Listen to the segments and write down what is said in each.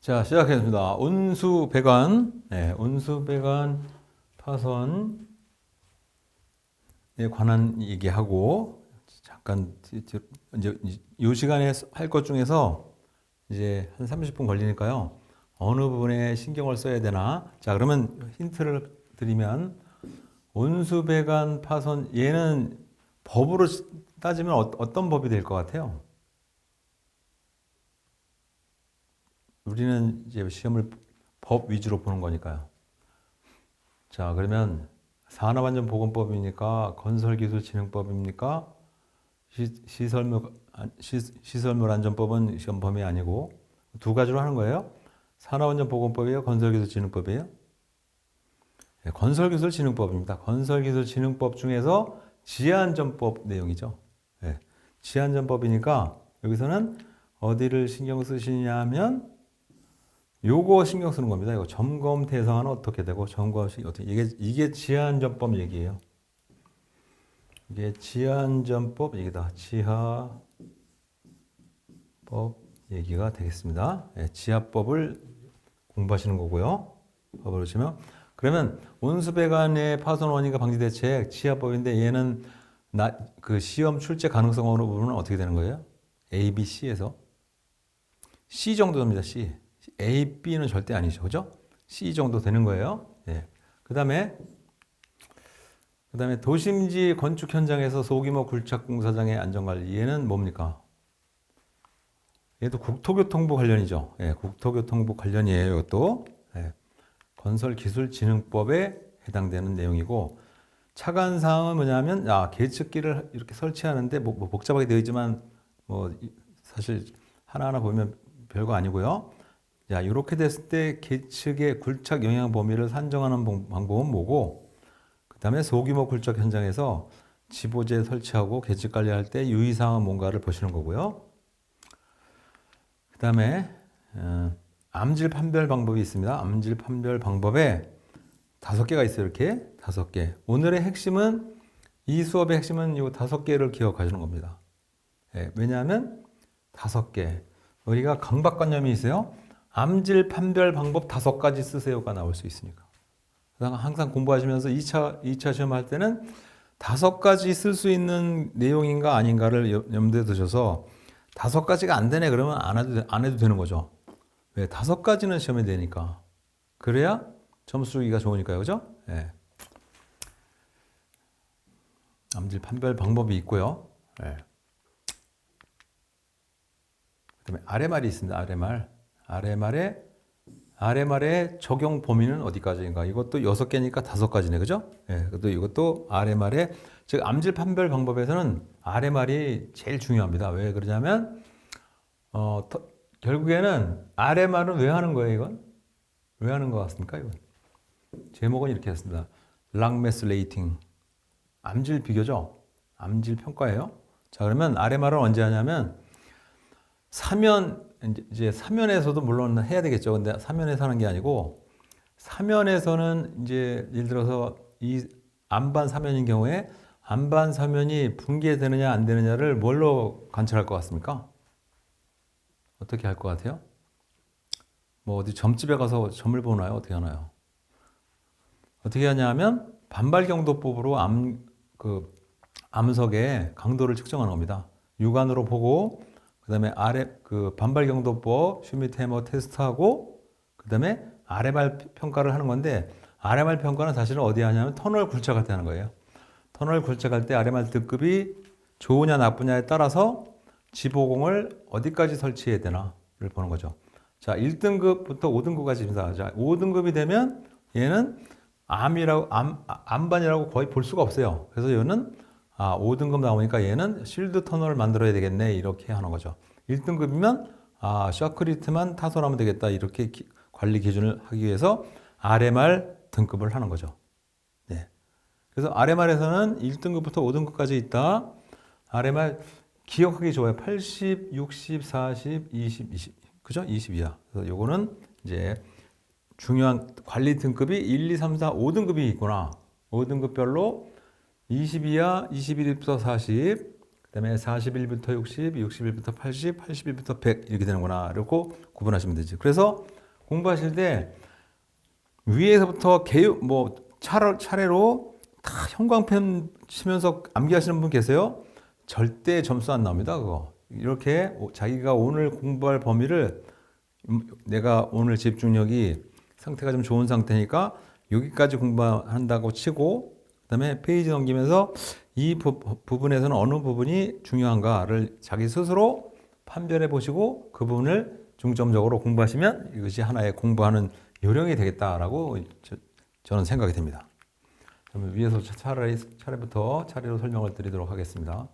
자, 시작하겠습니다. 온수 배관, 네, 온수 배관 파선에 관한 얘기하고 잠깐 이제 이 시간에 할 것 중에서 이제 한 30분 걸리니까요. 어느 부분에 신경을 써야 되나? 자, 그러면 힌트를 드리면 온수 배관 파선 얘는 법으로 따지면 어- 어떤 법이 될 것 같아요? 우리는 이제 시험을 법 위주로 보는 거니까요. 자, 그러면 산업안전보건법입니까? 건설기술진흥법입니까? 시, 시, 시설물 안전법은 시험 범위 아니고 두 가지로 하는 거예요. 산업안전보건법이에요? 건설기술진흥법이에요? 네, 건설기술진흥법입니다. 건설기술진흥법 중에서 지하안전법 내용이죠. 네, 지하안전법이니까 여기서는 어디를 신경 쓰시냐 하면 요거 신경 쓰는 겁니다. 이거 점검 대상은 어떻게 되고 점검 시 어떻게 이게 이게 지하안전법 얘기예요. 이게 지하안전법 얘기다. 지하법 얘기가 되겠습니다. 예, 지하법을 공부하시는 거고요. 법을 보시면 그러면 온수배관의 파손 원인과 방지 대책 지하법인데 얘는 나, 그 시험 출제 가능성 어느 부분은 어떻게 되는 거예요? A, B, C에서 C 정도 됩니다. C. A, B는 절대 아니죠. 그죠? C 정도 되는 거예요. 예. 그 다음에 그 다음에 도심지 건축 현장에서 소규모 굴착 공사장의 안전 관리 얘는 뭡니까? 얘도 국토교통부 관련이죠. 예, 국토교통부 관련이에요. 이것도 예, 건설기술진흥법에 해당되는 내용이고 차관 사항은 뭐냐면 아 계측기를 이렇게 설치하는데 뭐, 뭐 복잡하게 되어 있지만 뭐 이- 사실 하나하나 보면 별거 아니고요. 자 이렇게 됐을 때 계측의 굴착 영향 범위를 산정하는 방- 방법은 뭐고 그 다음에 소규모 굴착 현장에서 지보제 설치하고 계측 관리할 때 유의 사항은 뭔가를 보시는 거고요. 그 다음에 어, 암질 판별 방법이 있습니다. 암질 판별 방법에 다섯 개가 있어요. 이렇게 다섯 개. 오늘의 핵심은 이 수업의 핵심은 이 다섯 개를 기억하시는 겁니다. 예, 왜냐하면 다섯 개. 우리가 강박관념이 있어요. 암질 판별 방법 다섯 가지 쓰세요가 나올 수 있으니까. 항상 공부하시면서 2차, 2차 시험 할 때는 다섯 가지 쓸 수 있는 내용인가 아닌가를 염- 염두에 두셔서 다섯 가지가 안 되네 그러면 안 해도, 돼- 안 해도 되는 거죠. 왜? 다섯 가지는 시험에 되니까. 그래야 점수 주기가 좋으니까요. 그죠? 예. 암질 판별 방법이 있고요. 예. 그 다음에 아래말이 있습니다. 아래말. 아래말에 아래말의 적용 범위는 어디까지인가? 이것도 여섯 개니까 다섯 가지네. 그죠? 예. 그것도 이것도 아래말에 즉 암질 판별 방법에서는 아래말이 제일 중요합니다. 왜 그러냐면 어 더- 결국에는 아래말은 왜 하는 거예요, 이건? 왜 하는 것 같습니까, 이건? 제목은 이렇게 했습니다. 랑메스 레이팅. 암질 비교죠? 암질 평가예요. 자, 그러면 아래말은 언제 하냐면 사면 이제- 사면에서도 물론 해야 되겠죠. 근데 사면에서 하는 게 아니고 사면에서는 이제 예를 들어서 이 안반 사면인 경우에 안반 사면이 붕괴되느냐 안 되느냐를 뭘로 관찰할 것 같습니까? 어떻게 할 것 같아요? 뭐 어디 점집에 가서 점을 보나요? 어떻게 하나요? 어떻게 하냐면 반발경도법으로 암, 그 암석의 강도를 측정하는 겁니다. 육안으로 보고 그다음에 아래 그 반발 경도법 슈미트 해머 테스트하고 그다음에 아래발 평가를 하는 건데 아래발 평가는 사실은 어디 하냐면 터널 굴착할 때 하는 거예요. 터널 굴착할 때 아래말 등급이 좋으냐 나쁘냐에 따라서 지보공을 어디까지 설치해야 되나를 보는 거죠. 자, 1등급부터 5등급까지 입니다. 자, 5등급이 되면 얘는 암이라고 암 아, 암반이라고 거의 볼 수가 없어요. 그래서 얘는 아, 5등급 나오니까 얘는 실드 터널을 만들어야 되겠네. 이렇게 하는 거죠. 1등급이면 아, 셔크리트만 타설하면 되겠다. 이렇게 기- 관리 기준을 하기 위해서 RMR 등급을 하는 거죠. 네. 그래서 RMR에서는 1등급부터 5등급까지 있다. RMR 기억하기 좋아요. 80, 60, 40, 20, 20. 그죠? 20이야. 그래서 요거는 이제 중요한 관리 등급이 1, 2, 3, 4, 5등급이 있구나. 5등급별로 20이야, 21부터 40, 그 다음에 41부터 60, 61부터 80, 81부터 100 이렇게 되는구나. 이렇게 구분하시면 되지. 그래서 공부하실 때 위에서부터 개요 뭐 차례, 차례로 다 형광펜 치면서 암기하시는 분 계세요? 절대 점수 안 나옵니다. 그거 이렇게 오- 자기가 오늘 공부할 범위를 음, 내가 오늘 집중력이 상태가 좀 좋은 상태니까 여기까지 공부한다고 치고 그다음에 페이지 넘기면서 이 부, 부분에서는 어느 부분이 중요한가를 자기 스스로 판별해 보시고 그 부분을 중점적으로 공부하시면 이것이 하나의 공부하는 요령이 되겠다라고 저, 저는 생각이 됩니다. 그러면 위에서 차- 차라리 차례부터 차례로 설명을 드리도록 하겠습니다.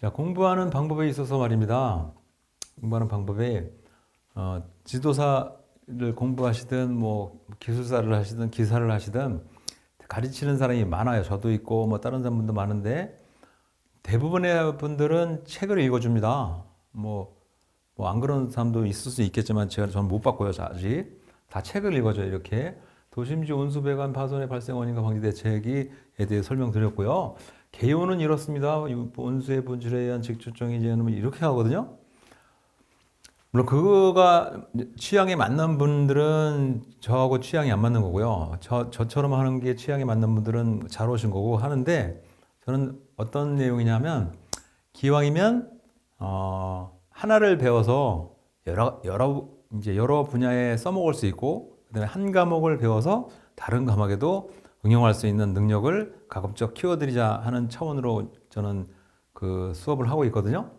자, 공부하는 방법에 있어서 말입니다. 공부하는 방법에 어, 지도사를 공부하시든 뭐 기술사를 하시든 기사를 하시든 가르치는 사람이 많아요. 저도 있고 뭐 다른 분도 많은데 대부분의 분들은 책을 읽어줍니다. 뭐 뭐 안 그런 사람도 있을 수 있겠지만 제가 저는 못 봤고요. 아직 다 책을 읽어줘요. 이렇게 도심지 온수배관 파손의 발생 원인과 방지 대책에 대해 설명드렸고요. 개요는 이렇습니다. 이 온수의 본질에 의한 직접적인 이제는 이렇게 하거든요. 물론 그거가 취향에 맞는 분들은 저하고 취향이 안 맞는 거고요. 저, 저처럼 하는 게 취향에 맞는 분들은 잘 오신 거고 하는데 저는 어떤 내용이냐면 기왕이면 어, 하나를 배워서 여러 여러 이제 여러 분야에 써먹을 수 있고 그다음에 한 과목을 배워서 다른 과목에도 응용할 수 있는 능력을 가급적 키워드리자 하는 차원으로 저는 그 수업을 하고 있거든요.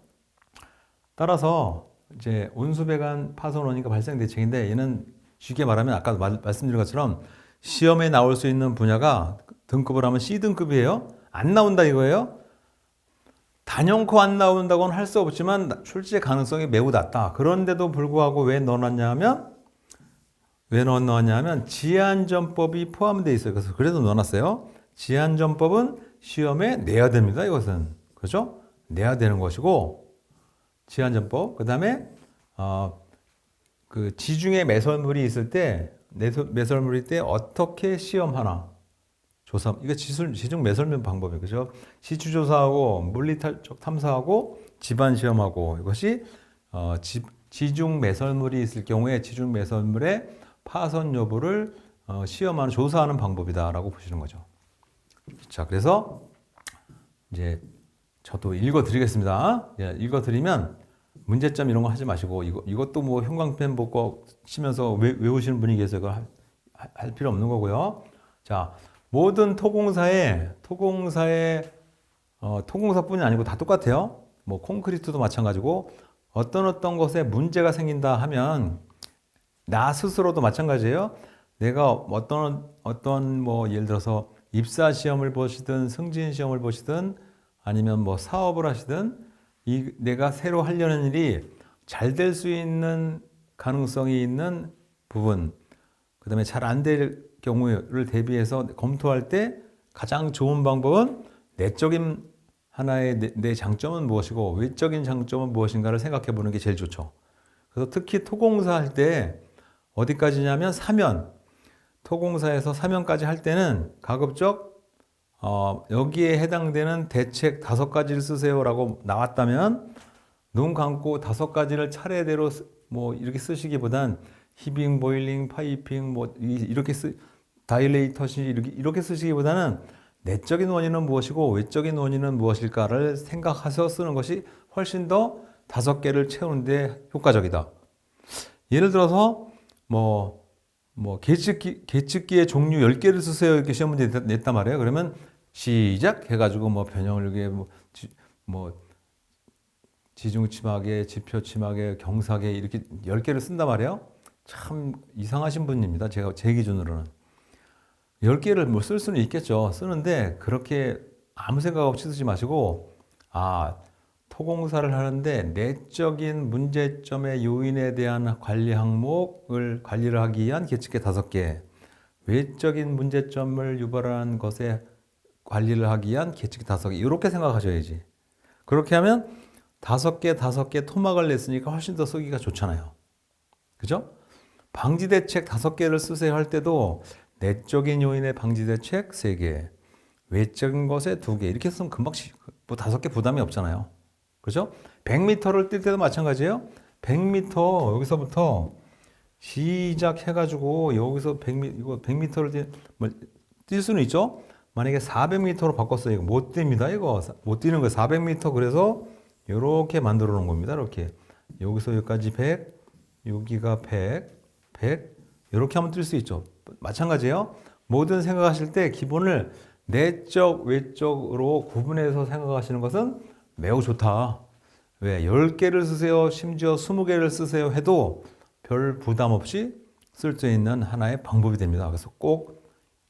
따라서 이제 온수배관 파손 원인과 발생 대책인데 얘는 쉽게 말하면 아까 말, 말씀드린 것처럼 시험에 나올 수 있는 분야가 등급을 하면 C 등급이에요. 안 나온다 이거예요. 단연코 안 나온다고는 할 수 없지만 출제 가능성이 매우 낮다. 그런데도 불구하고 왜 넣어놨냐면 왜 넣어놨냐면 지안전법이 포함되어 있어요. 그래서 그래도 넣어놨어요. 지안전법은 시험에 내야 됩니다. 이것은 그렇죠? 내야 되는 것이고 지안전법 그 다음에 어, 그 지중해 매설물이 있을 때 매설- 매설물일 때 어떻게 시험하나 조사 이게 지술 지중 매설면 방법이에요. 그죠? 시추 조사하고 물리적 탐사하고 집안 시험하고 이것이 어, 지, 지중 매설물이 있을 경우에 지중 매설물의 파손 여부를 어, 시험하는 조사하는 방법이다라고 보시는 거죠. 자, 그래서 이제 저도 읽어 드리겠습니다. 예, 읽어 드리면 문제점 이런 거 하지 마시고 이거 이것도 뭐 형광펜 보고 치면서 외, 외우시는 분이 계세요. 할, 할 필요 없는 거고요. 자, 모든 토공사에 토공사에 어, 토공사뿐이 아니고 다 똑같아요. 뭐 콘크리트도 마찬가지고 어떤 어떤 것에 문제가 생긴다 하면 나 스스로도 마찬가지예요. 내가 어떤 어떤 뭐 예를 들어서 입사 시험을 보시든 승진 시험을 보시든 아니면 뭐 사업을 하시든 이 내가 새로 하려는 일이 잘 될 수 있는 가능성이 있는 부분 그 다음에 잘 안 될 경우를 대비해서 검토할 때 가장 좋은 방법은 내적인 하나의 내, 내 장점은 무엇이고 외적인 장점은 무엇인가를 생각해 보는 게 제일 좋죠. 그래서 특히 토공사 할 때 어디까지냐면 사면 토공사에서 사면까지 할 때는 가급적 어, 여기에 해당되는 대책 다섯 가지를 쓰세요라고 나왔다면 눈 감고 다섯 가지를 차례대로 쓰- 뭐 이렇게 쓰시기보단 히빙, 보일링, 파이핑 뭐 이- 이렇게 쓰 다일레이터시 이렇게 이렇게 쓰시기보다는 내적인 원인은 무엇이고 외적인 원인은 무엇일까를 생각하셔 쓰는 것이 훨씬 더 다섯 개를 채우는데 효과적이다. 예를 들어서 뭐, 뭐 계측기, 계측기의 종류 10개를 쓰세요 이렇게 시험 문제 냈- 냈단 말이에요. 그러면 시작 해가지고 뭐 변형을계 뭐, 지, 뭐 지중치막에 지표치막에 경사계 이렇게 10개를 쓴단 말이에요. 참 이상하신 분입니다. 제가 제 기준으로는 10개를 뭐 쓸 수는 있겠죠. 쓰는데 그렇게 아무 생각 없이 쓰지 마시고 아 토공사를 하는데 내적인 문제점의 요인에 대한 관리 항목을 관리를 하기 위한 계측계 다섯 개, 외적인 문제점을 유발하는 것에 관리를 하기 위한 계측계 다섯 개 이렇게 생각하셔야지. 그렇게 하면 다섯 개 다섯 개 토막을 냈으니까 훨씬 더 쓰기가 좋잖아요. 그죠? 방지 대책 다섯 개를 쓰세요 할 때도 내적인 요인의 방지 대책 세 개, 외적인 것에 두 개 이렇게 쓰면 금방 시- 뭐 다섯 개 부담이 없잖아요. 그죠? 100m를 뛸 때도 마찬가지예요. 100m 여기서부터 시작해가지고 여기서 100m 이거 100m를 뛰, 뭐, 뛸 수는 있죠. 만약에 400m로 바꿨어요. 이거 못 뜁니다. 이거 못 뛰는 거예요. 400m 그래서 이렇게 만들어 놓은 겁니다. 이렇게 여기서 여기까지 100, 여기가 100, 100 이렇게 하면 뛸 수 있죠. 마찬가지예요. 모든 생각하실 때 기본을 내적, 외적으로 구분해서 생각하시는 것은 매우 좋다. 왜? 10개를 쓰세요. 심지어 20개를 쓰세요. 해도 별 부담 없이 쓸 수 있는 하나의 방법이 됩니다. 그래서 꼭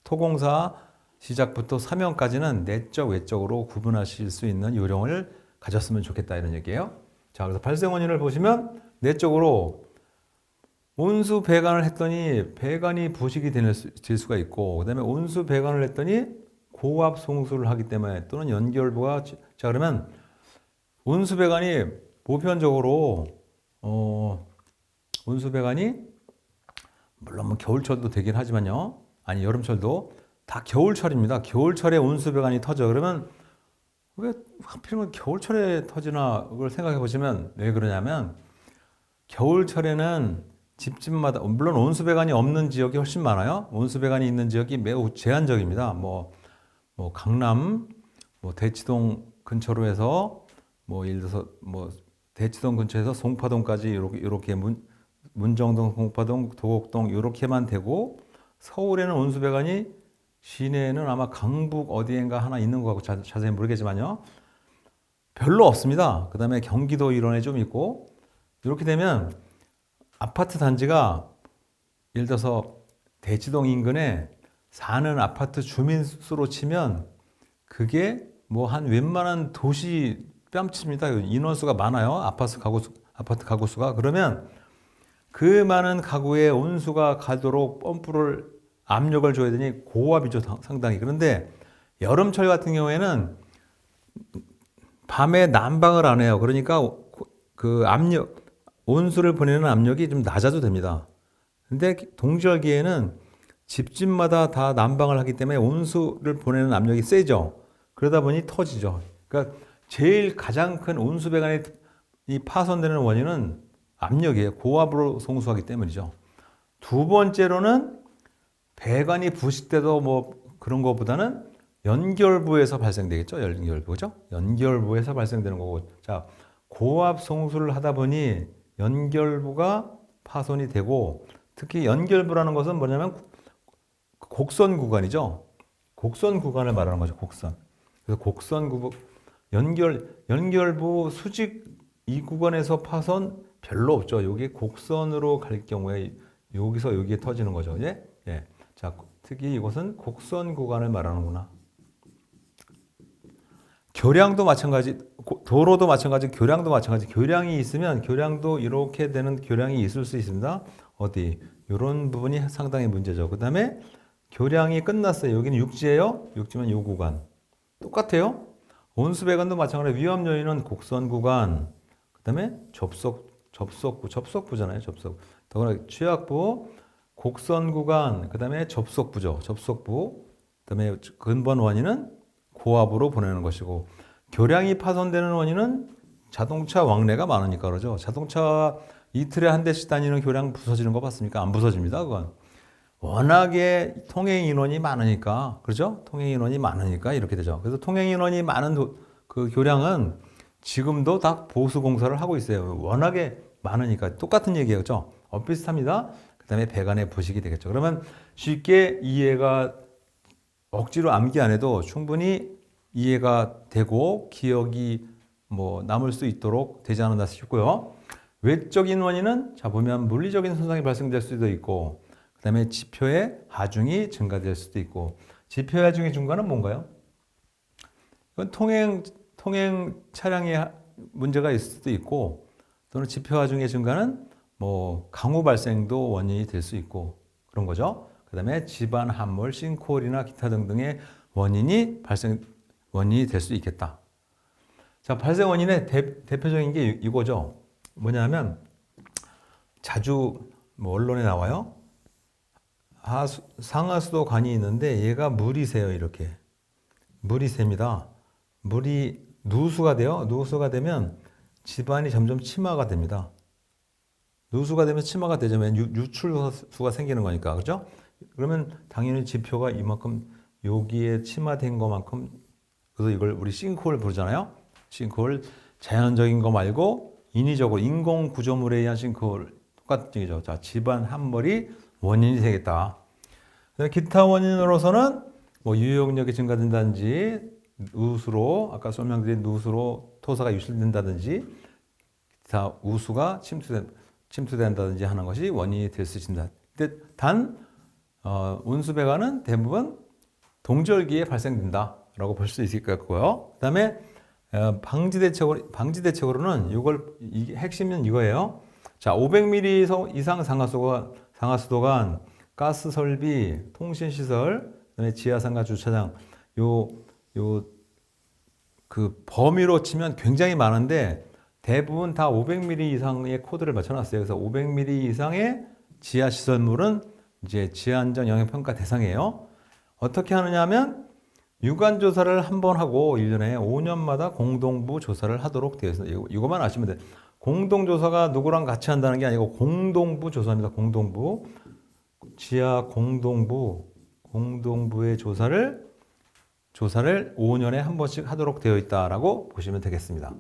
토공사 시작부터 사명까지는 내적, 외적으로 구분하실 수 있는 요령을 가졌으면 좋겠다 이런 얘기예요. 자, 그래서 발생 원인을 보시면 내적으로 온수 배관을 했더니 배관이 부식이 될, 수, 될 수가 있고 그다음에 온수 배관을 했더니 고압 송수를 하기 때문에 또는 연결부가 자 그러면 온수 배관이 보편적으로 어 온수 배관이 물론 뭐 겨울철도 되긴 하지만요 아니 여름철도 다 겨울철입니다 겨울철에 온수 배관이 터져 그러면 왜 하필이면 겨울철에 터지나 그걸 생각해 보시면 왜 그러냐면 겨울철에는 집집마다 물론 온수배관이 없는 지역이 훨씬 많아요. 온수배관이 있는 지역이 매우 제한적입니다. 뭐, 뭐 강남, 뭐 대치동 근처로 해서 뭐 예를 들어서 뭐 대치동 근처에서 송파동까지 이렇게 이렇게 문 문정동, 송파동, 도곡동 이렇게만 되고 서울에는 온수배관이 시내에는 아마 강북 어디엔가 하나 있는 것 같고 자, 자세히 모르겠지만요. 별로 없습니다. 그 다음에 경기도 이론에 좀 있고 이렇게 되면 아파트 단지가 예를 들어서 대치동 인근에 사는 아파트 주민 수로 치면 그게 뭐 한 웬만한 도시 뺨칩니다. 인원수가 많아요. 아파트 가구 수, 아파트 가구 수가 그러면 그 많은 가구에 온수가 가도록 펌프를 압력을 줘야 되니 고압이죠 상당히. 그런데 여름철 같은 경우에는 밤에 난방을 안 해요. 그러니까 그 압력 온수를 보내는 압력이 좀 낮아도 됩니다. 근데 동절기에는 집집마다 다 난방을 하기 때문에 온수를 보내는 압력이 세죠. 그러다 보니 터지죠. 그러니까 제일 가장 큰 온수 배관이 이 파손되는 원인은 압력이에요. 고압으로 송수하기 때문이죠. 두 번째로는 배관이 부식돼도 뭐 그런 것보다는 연결부에서 발생되겠죠. 연결부죠. 연결부에서 발생되는 거고. 자, 고압 송수를 하다 보니 연결부가 파손이 되고 특히 연결부라는 것은 뭐냐면 곡선 구간이죠. 곡선 구간을 말하는 거죠. 곡선. 그래서 곡선 구 연결 연결부 수직 이 구간에서 파손 별로 없죠. 여기 곡선으로 갈 경우에 여기서 여기에 터지는 거죠. 예? 예. 자, 특히 이곳은 곡선 구간을 말하는구나. 교량도 마찬가지, 도로도 마찬가지, 교량도 마찬가지. 교량이 있으면 교량도 이렇게 되는 교량이 있을 수 있습니다. 어디? 이런 부분이 상당히 문제죠. 그 다음에 교량이 끝났어요. 여기는 육지예요. 육지면 요 구간. 똑같아요. 온수배관도 마찬가지로 위험 요인은 곡선 구간, 그 다음에 접속, 접속부, 접속부잖아요. 접속. 더구나 취약부, 곡선 구간, 그 다음에 접속부죠. 접속부. 그 다음에 근본 원인은 고압으로 보내는 것이고 교량이 파손되는 원인은 자동차 왕래가 많으니까 그러죠. 자동차 이틀에 한 대씩 다니는 교량 부서지는 거 봤습니까? 안 부서집니다. 그건 워낙에 통행 인원이 많으니까 그렇죠? 통행 인원이 많으니까 이렇게 되죠. 그래서 통행 인원이 많은 도, 그 교량은 지금도 다 보수 공사를 하고 있어요. 워낙에 많으니까 똑같은 얘기예요. 그렇죠? 어, 비슷합니다. 그다음에 배관의 부식이 되겠죠. 그러면 쉽게 이해가 억지로 암기 안 해도 충분히 이해가 되고 기억이 뭐 남을 수 있도록 되지 않았나 싶고요. 외적인 원인은 자 보면 물리적인 손상이 발생될 수도 있고 그다음에 지표의 하중이 증가될 수도 있고 지표의 하중의 증가는 뭔가요? 이건 통행 통행 차량에 문제가 있을 수도 있고 또는 지표 하중의 증가는 뭐 강우 발생도 원인이 될 수 있고 그런 거죠. 그다음에 집안 함몰, 싱크홀이나 기타 등등의 원인이 발생 원인이 될 수 있겠다. 자, 발생 원인의 대, 대표적인 게 이거죠. 뭐냐면 자주 뭐 언론에 나와요. 하수, 상하수도 관이 있는데 얘가 물이 새요 이렇게 물이 셉니다. 물이 누수가 돼요. 누수가 되면 집안이 점점 침하가 됩니다. 누수가 되면 침하가 되자면 유, 유출수가 생기는 거니까 그죠? 그러면 당연히 지표가 이만큼 여기에 침하된 것만큼 그래서 이걸 우리 싱크홀 부르잖아요. 싱크홀 자연적인 거 말고 인위적으로 인공 구조물에 의한 싱크홀 똑같은 얘기죠. 자, 집안 함몰이 원인이 되겠다. 기타 원인으로서는 뭐 유용력이 증가된다든지 누수로 아까 설명드린 누수로 토사가 유실된다든지 기타 우수가 침투된 침투된다든지 하는 것이 원인이 될 수 있습니다. 근데 단 어, 운수배관은 대부분 동절기에 발생된다라고 볼 수 있을 것 같고요. 그다음에 어, 방지 대책으로 방지 대책으로는 이걸 이게 핵심은 이거예요. 자, 500mm 서- 이상 상하수도가 상하수도관, 가스 설비, 통신 시설, 그다음에 지하 상가 주차장 요 요 그 범위로 치면 굉장히 많은데 대부분 다 500mm 이상의 코드를 맞춰놨어요. 그래서 500mm 이상의 지하 시설물은 이제 지하안전 영향평가 대상이에요. 어떻게 하느냐면 유관 조사를 한 번 하고 1년에 5년마다 공동부 조사를 하도록 되어. 이거, 이거만 아시면 돼요. 공동 조사가 누구랑 같이 한다는 게 아니고 공동부 조사입니다. 공동부 지하 공동부 공동부의 조사를 조사를 5년에 한 번씩 하도록 되어 있다라고 보시면 되겠습니다.